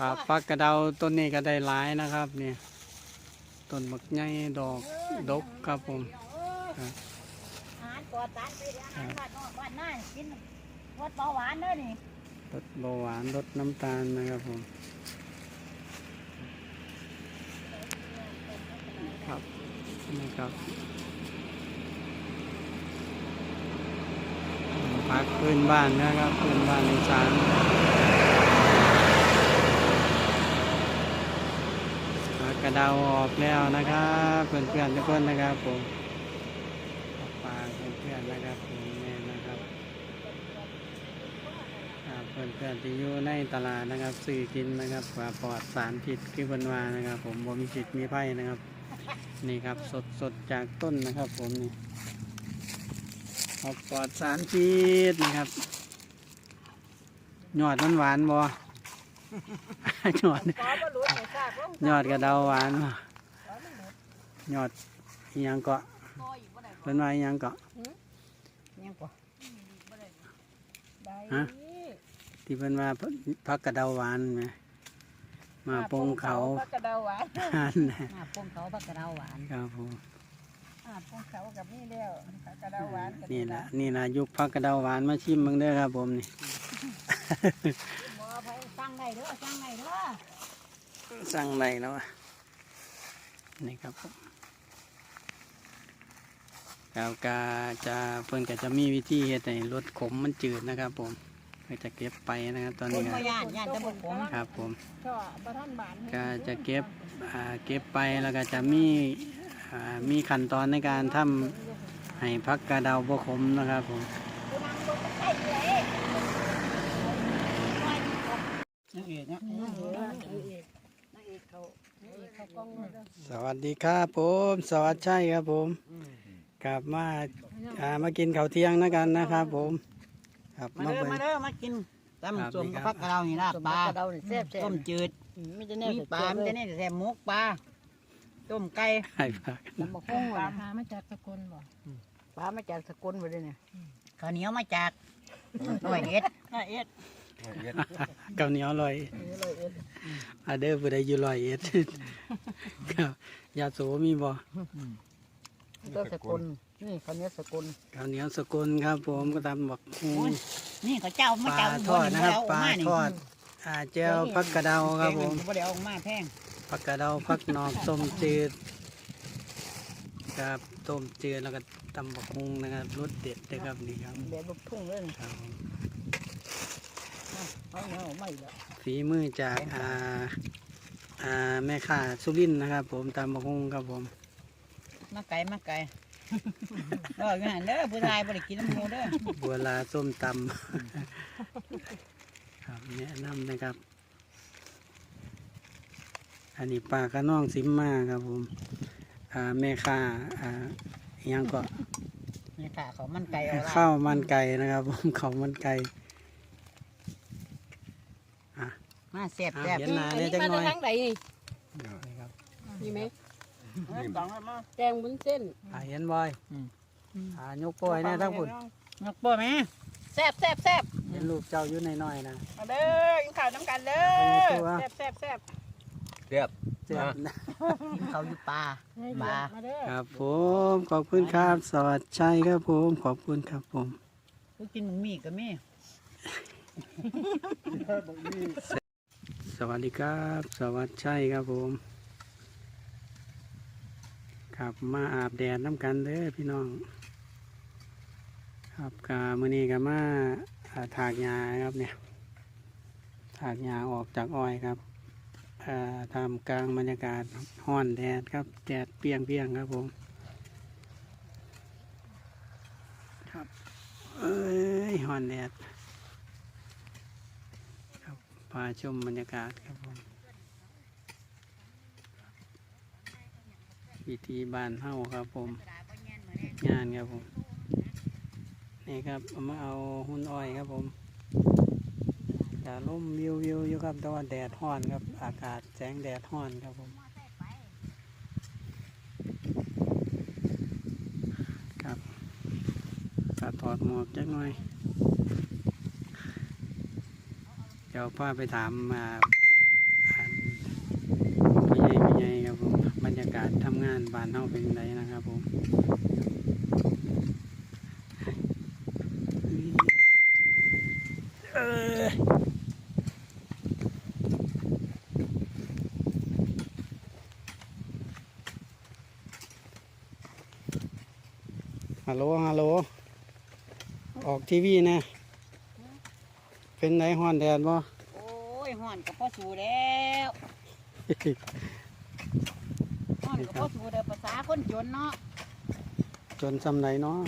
ครับพักกระเดาต้นนี้ก็ได้หลายนะครับเนี่ยต้นบักใหญ่ดอกดกครับผมครับอาหารปลอดสารไปเดี๋ยวอาหารบ้านนอกบ้านหน้ากินลดเบาหวานเด้อนี่ลดเบาหวานลดน้ำตาลนะครับผมครับนี่ครับพักพื้นบ้านนะครับพื้นบ้านอีสานพักกระ เดาออกแล้วนะครับเพื่อนๆทุกคนนะครับผมฝากเพื่อนๆนะครับผมเนี่ยนะครับเพื่อนๆที่อยู่ในตลาดนะครับซื้อกินนะครับว่าปลอดสารพิษคือบันวานะครับ ผมบ่มีผิดมีไผ่นะครับ นี่ครับสดสดๆจากต้นนะครับ ผมนี่ครับปลอดสารพิษนะครับหยอดมันหวานบ่ ยอดขอบ่รู้ให้ทราบว่ายอดกระเดาหวานบ่ยอดอิหยังเกาะบ่อยู่บ่ได้เพิ่นว่าอิหยังเกาะยังกว่าได้ฮะที่เพิ่นว่าพักกระเดาหวานไหมมาปงเขาผักกระเดาหวานทานนะมาปงเขาผักกระเดาหวานครับผมอ่าปงเขากับนี่แล้วผักกระเดาหวานก็นี่ละนี่ละยุคพักกระเดาหวานมาชิมมึงเด้อครับผมนี่บ่ไป สั่งได้เด้อสั่งได้เด้อสั่งไรแล้วอะนี่ครับผมแล้วก็จะเพิ่นก็จะมีวิธีเฮ็ดให้รสขมมันจืดนะครับ ผมเพื่อจะเก็บไปนะครับ ตอนคนี้นก็บ่ย่านย่านจะบ่ขมครับ ผมก็บ่ทันบานก็จะเก็บอ่าเก็บไปแล้วก็จะมีอ่ามีขั้นตอนในการทำให้พักกระเดาบ่ขมนะครับ ผม องเลยเด้อสวัสดีครับผม สวัสดีชัยครับผมกลับมาอ่ามากินข้าวเที่ยงนะกันนะครับผม ครับมามาเด้อเบิ่ง มาเด้อมากินตำส้มครักับบพักกะเรานี่ลาบปลากระเดานี่แซ่บต้มจืดๆไม่จะแน่มีปลาไม่ได้เนี่ยแต่หมูปลาต้มไก่ให้พักลำบากคงปลามาจากสกลบ่ปลามาจากสกลบ่ได้เนี่ยข้าวเหนียวมาจากร้อยเอ็ดห้าเอ็ด ข้าเหนียวอร่อยเลยเอ็ดอาเด้อผู้ใดอยู่ร้อยเอ็ดครับยาโสมีบ่ก็สกลนี่เขาเนี้ยสกลข้าวเหนียวสกุลครับ ผมก็ตำบักฮูนี่เขาเจ้าปมาลาเจ้าทอดนะครับปลานี่ทอดอาเจียวพักกระเดาครับผมพงผักกระเดาผักนอกต้มจืดครับต้มจืดแล้วก็ตำบักฮุงนะครับรสเด็ดนะครับนี่ครับแบบลูกทุ่งเลยครับผม เอาเนาะไม่ละ ฝีมือจากอ่าอ่าแม่ค้าสุรินทร์นะครับ ผมตำบักฮุงครับผม มาไก่มาไก่เอออยู่หันเด้อผู้ชายบ่ได้กินน้ำหมูเด้อบัวลาส้มตำครับแนะนำนะครับ อันนี้ปลากระน้องซิมมาครับผมอ่าแม่ค้าอ่าอิหยังก็นี่ค่ะเขามันไก่เอาละข้าวมันไก่นะครับผมข้าวมันไก่ มา แซ่บอ่าแซ่บเห็นหน้าเนี่ยจังหน่อยทางใดนี่นี่ครับมีไหมสองแล้วมาแกงบุ้นเส้นอ่าเห็นบอยอ่ายกโป้ยเนี่ยทั้งพุ่นยกโป้ไหมแซ่บแซ่บแซ่บเห็นลูกเจ้าอยู่ในน้อยๆนะมาเด้อกินข้าวน้ำกันเด้เอาตัวแซ่บแซ่บแซ่บเจ็บนะกินเขาอยู่ปลามามาเด้อครับผมขอบคุณครับสวัสดีชัยครับผมขอบคุณครับผมกูกินหมูมีก็มี สวัสดีครับ สวัสดีชัยครับผมครับมาอาบแดดน้ำกันเด้อพี่น้อง ครับกามื่อนี้ก็มาอ่าถากหญ้าครับเนี่ยถากหญ้าออกจากอ้อยครับทำกลางบรรยากาศห้อนแดดครับแดดเปียงเปียงครับผมครับเอ้ยห้อนแดด พาชมบรรยากาศครับผมวิธีบานเฮาครับผม งานครับผม นี่ครับมาเอาหุ่นอ้อยครับผมจะล่มวิววิวอยู่ครับแต่ว่าแดดห้อนครับ อากาศแสงแดดห้อนครับผมครับกาถอดหมวกจักหน่อย ดี๋ยวพ่อไปถามมาอันพี่ใหญ่พี่ใหญ่ครับผมบรรยากาศทำงานบ้านเฮาเป็นไงนะครับผมเออฮัลโหลฮัลโหล ออกทีวีนะ เป็นไหนฮ้อนแดดบ่ โอ้ยห่อนกับพ่อสูแล้วห่อนกับพ่อสูเด้อภาษาคนจนเนาะจนซำไหนเนาะ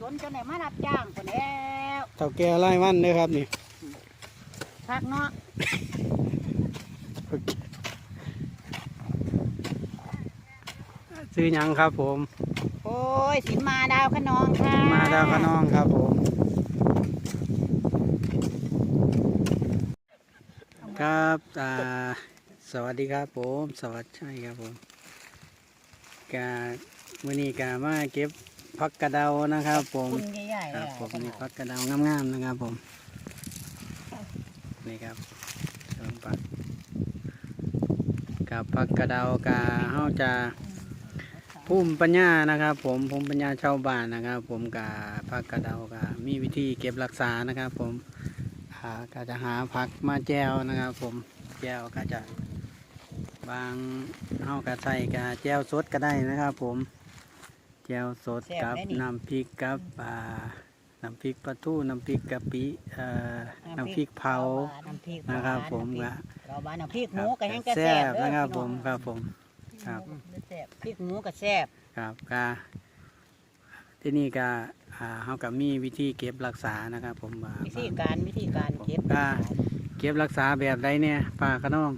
จนจนไหนมารับจ้างคนแล้วเท่าแก่ไล่วันเด้อครับนี่พักเนาะซื้อหยังครับผม โอ้ยสินมาดาวขนองค่ะมาดาวขนองครับผม ครับอ่าสวัสดีครับผม สวัสดีใช่ครับผมกาวันนี้กามาเก็บพักกระเดานะครับ ผมคุณใหญ่คๆรับอะผมนี่พักกระเดางามๆนะครับ ผมนี่ครับชมปักกับพักกระเดากาเฮาจะภูมิปัญญานะครับ ผมภูมิปัญญาชาวบ้านนะครับ ผมกับพักกระเดากับมีวิธีเก็บรักษานะครับ ผม อ่าก็จะหาผักมาแจวนะครับผมแจวก็จะบางเฮากะใส่กะแจวสดก็ได้นะครับผมแจวสดกับน้ำพริกกับอ่าน้ำพริกปลาทูน้ำพริกกะปิเอ่อน้ำพริกเผาน้ำพริกนะครับ ผมน้ำพริก็กเราบ้านน้ำพริกหมูก็ยังจะแซ่แซ่บบนะครับเด้อผมครับผมครับแซ่บพริกหมูก็แซ่บครับก็ที่นี่ก็ อ่าเขาก็มีวิธีเก็บรักษานะครับ ผมว่าวิธีการวิธีการเก็บก็เก็บรักษาแบบใดเนี่ยป้าขน้อง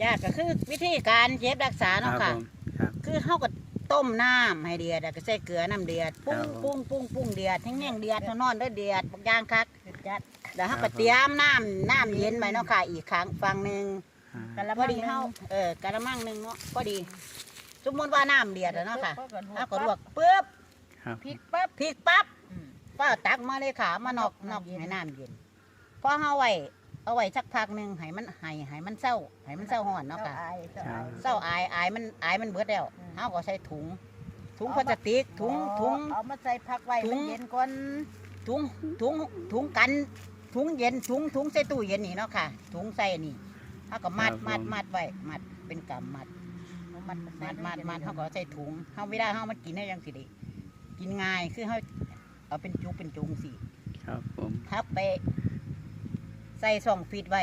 จ้าก็คือวิธีการเก็บรักษาคเนาะรับค่ะผมครับคือเฮาก็ต้มน้ำให้เดือดแล้วก็ใส่เกลือน้ำเดือดปุ้งครับผมปุ้งปุ้งปุ้งเดือดแห้งๆเดือดเท่านอนเด้อเดือดบางอย่างคักจัดแล้วเฮาครัก็บผมเตรียมน้ำน้ำเย็นไว้เนาะค่ะอีกครั้งฝั่งหนึงอ่ากะละพมัองดีหนึ่งเฮาเออกระมังหนึงเนาะพอดี สมมติว่าน้ำเดือดแล้วเนาะค่ะเฮาก็ลวกปึ๊บครับพริกปั๊บพริกปั๊บ ป้าตักมาเลยค่ะ มานอกนอกให้น้ำเย็นพอเฮาไว้เอาไว้สักพักหนึงให้มันให้ให้มันเศร้าให้มันเศร้าฮ้อนเนาะค่ะเศร้าอายอายมันอายมันเบิดแล้วอืม เฮาก็ใส่ถุง ถุงพลาสติกถุงถุง เอามาใส่พักไว้ถุง มันเย็นก่อนถุงถุงถุงกันถุงเย็นถุงถุงใส่ตู้เย็นนี่เนาะค่ะ ถุงใส่นี่เฮาก็มัดมัดมัดไว้มัดเป็นกำมัดมันมัดมัดมัดเฮาก็ใส่ถุงเฮาเวลาเฮามันกินได้ยังสิได้กินง่ายคือเฮา เอาเป็นจุกเป็นจุงสิครับผมทับไป ใส่ช่องฟีดไว้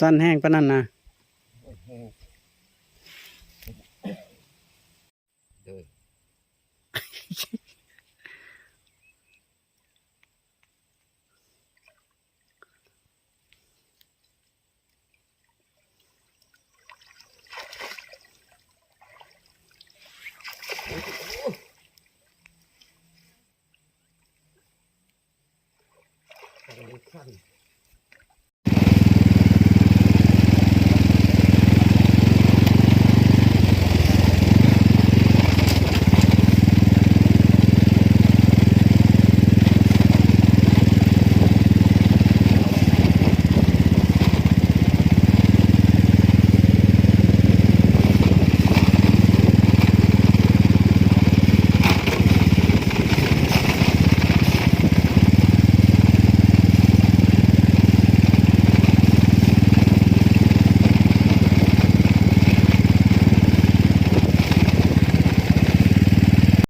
สั้นแห้งปะนนั้นนะ